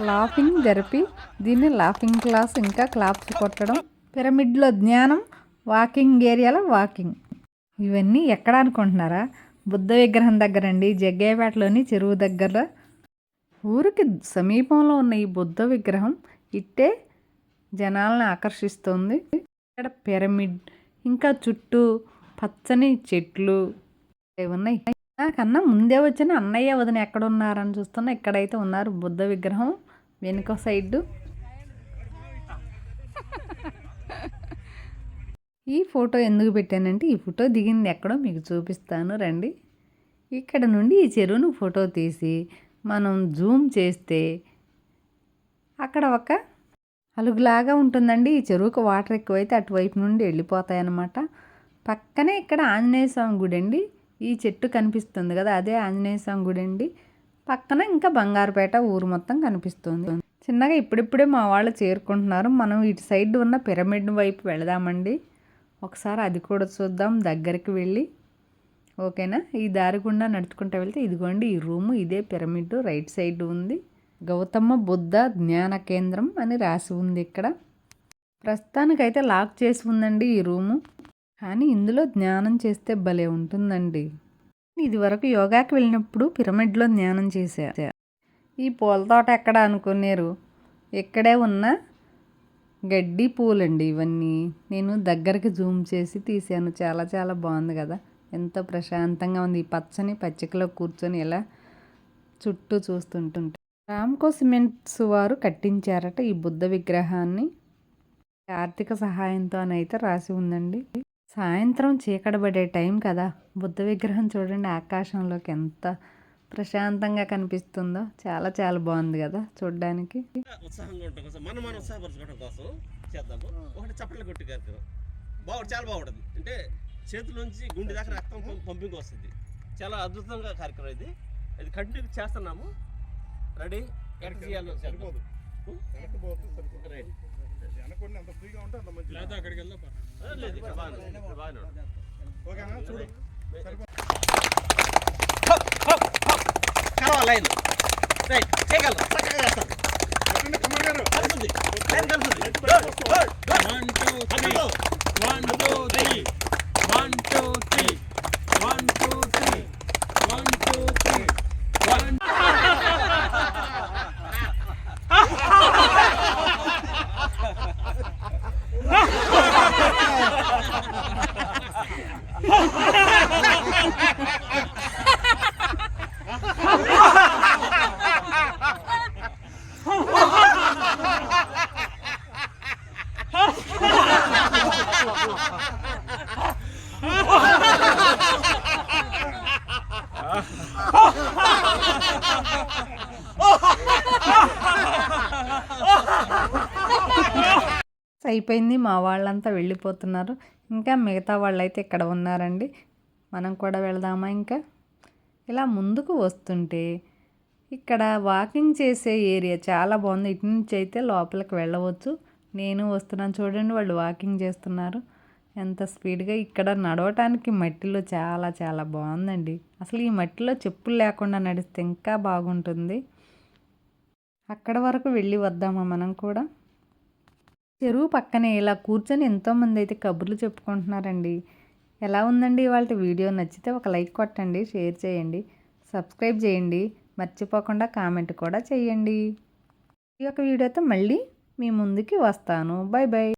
Laughing therapy దీన్ని laughing class ఇంకా claps కొట్టడం. పిరమిడ్లో జ్ఞానం వాకింగ్ ఏరియాలో వాకింగ్ ఇవన్నీ ఎక్కడ అనుకుంటున్నారా? బుద్ధ విగ్రహం దగ్గర అండి జగ్గయ్యపేటలోని చెరువు దగ్గర. ఊరికి సమీపంలో ఉన్న ఈ బుద్ధ విగ్రహం ఇట్టే జనాలను ఆకర్షిస్తుంది. ఇక్కడ పిరమిడ్ ఇంకా చుట్టూ పచ్చని చెట్లు ఇవి ఉన్నాయి నాకన్నా ముందే వచ్చిన అన్నయ్య వదిన ఎక్కడ ఉన్నారని చూస్తున్నా ఇక్కడైతే ఉన్నారు బుద్ధ విగ్రహం వెనుక సైడ్. ఈ ఫోటో ఎందుకు పెట్టానంటే ఈ ఫోటో దిగింది ఎక్కడో మీకు చూపిస్తాను రండి. ఇక్కడ నుండి ఈ చెరువును ఫోటో తీసి మనం జూమ్ చేస్తే అక్కడ ఒక అలుగులాగా ఉంటుందండి. ఈ చెరువుకు వాటర్ ఎక్కువైతే అటువైపు నుండి వెళ్ళిపోతాయన్నమాట. పక్కనే ఇక్కడ ఆంజనేయ స్వామి గుడి అండి ఈ చెట్టు కనిపిస్తుంది కదా అదే ఆంజనేయ స్వామి గుడి అండి. పక్కన ఇంకా బంగారుపేట ఊరు మొత్తం కనిపిస్తుంది. చిన్నగా ఇప్పుడిప్పుడే మా వాళ్ళు చేరుకుంటున్నారు. మనం ఇటు సైడ్ ఉన్న పిరమిడ్ వైపు వెళదామండి. ఒకసారి అది కూడా చూద్దాం దగ్గరికి వెళ్ళి. ఓకేనా? ఈ దారి గుండా నడుచుకుంటూ వెళ్తే ఇదిగోండి ఈ రూము ఇదే పిరమిడ్ రైట్ సైడ్ ఉంది. గౌతమ బుద్ధ జ్ఞాన కేంద్రం అని రాసి ఉంది ఇక్కడ. ప్రస్తుతానికైతే లాక్ చేసి ఉందండి ఈ రూము. కానీ ఇందులో ధ్యానం చేస్తే భలే ఉంటుందండి. ఇది వరకు యోగాకి వెళ్ళినప్పుడు పిరమిడ్లో ధ్యానం చేశా. ఈ పూల తోట ఎక్కడ అనుకున్నారు? ఇక్కడే ఉన్న గడ్డి పూలండి ఇవన్నీ. నేను దగ్గరికి జూమ్ చేసి తీసాను చాలా చాలా బాగుంది కదా. ఎంతో ప్రశాంతంగా ఉంది. ఈ పచ్చని పచ్చికలో కూర్చొని ఇలా చుట్టూ చూస్తుంటుంటే. రామ్కో సిమెంట్స్ వారు కట్టించారట ఈ బుద్ధ విగ్రహాన్ని. ఆర్థిక సహాయంతో అని అయితే రాసి ఉందండి. సాయంత్రం చీకటబడే టైం కదా. బుద్ధ విగ్రహం చూడండి ఆకాశంలోకి ఎంత ప్రశాంతంగా కనిపిస్తుందో. చాలా చాలా బాగుంది కదా చూడడానికి. ఉత్సాహంగా ఉండటం కోసం మనం మనం ఉత్సాహపరచుకోవడం కోసం చేద్దాము. ఒకటి చప్పట్లు కొట్టి కార్యక్రమం బాగుంది చాలా బాగుంటుంది. అంటే చేతుల నుంచి గుండె దాకా రక్తం పంపింగ్ వస్తుంది. చాలా అద్భుతంగా కార్యక్రమం ఇది. ఇది కంటిన్యూ చేస్తున్నాము. రెడీ? ఎక్కడ చేయాలో సరిపోదు. రైట్. వెనకుండా ఎంత ఫ్రీగా ఉంటే అంత మంచిది. లేదా అక్కడికి వెళ్దాం ఓకేనా చూడు కలవాలి లైన్. రైట్ చేయగలరు. చక్కగా చేస్తారు. కలుస్తుంది లైన్ కలుస్తుంది అయిపోయింది మా వాళ్ళంతా వెళ్ళిపోతున్నారు. ఇంకా మిగతా వాళ్ళైతే ఇక్కడ ఉన్నారండి. మనం కూడా వెళదామా ఇంకా? ఇలా ముందుకు వస్తుంటే ఇక్కడ వాకింగ్ చేసే ఏరియా చాలా బాగుంది. ఇటు నుంచి అయితే లోపలికి వెళ్ళవచ్చు. నేను వస్తున్నాను చూడండి వాళ్ళు వాకింగ్ చేస్తున్నారు. ఎంత స్పీడ్గా ఇక్కడ నడవటానికి మట్టిలో చాలా చాలా బాగుందండి అసలు ఈ మట్టిలో చెప్పులు లేకుండా నడిస్తే ఇంకా బాగుంటుంది. అక్కడ వరకు వెళ్ళి వద్దామా మనం కూడా? చెరువు పక్కనే ఇలా కూర్చొని ఎంతోమంది అయితే కబుర్లు చెప్పుకుంటున్నారండి. ఎలా ఉందండి ఇవాళ వీడియో? నచ్చితే ఒక లైక్ కొట్టండి షేర్ చేయండి సబ్స్క్రైబ్ చేయండి మర్చిపోకుండా కామెంట్ కూడా చేయండి. ఈ యొక్క వీడియోతో మళ్ళీ మీ ముందుకి వస్తాను. Bye bye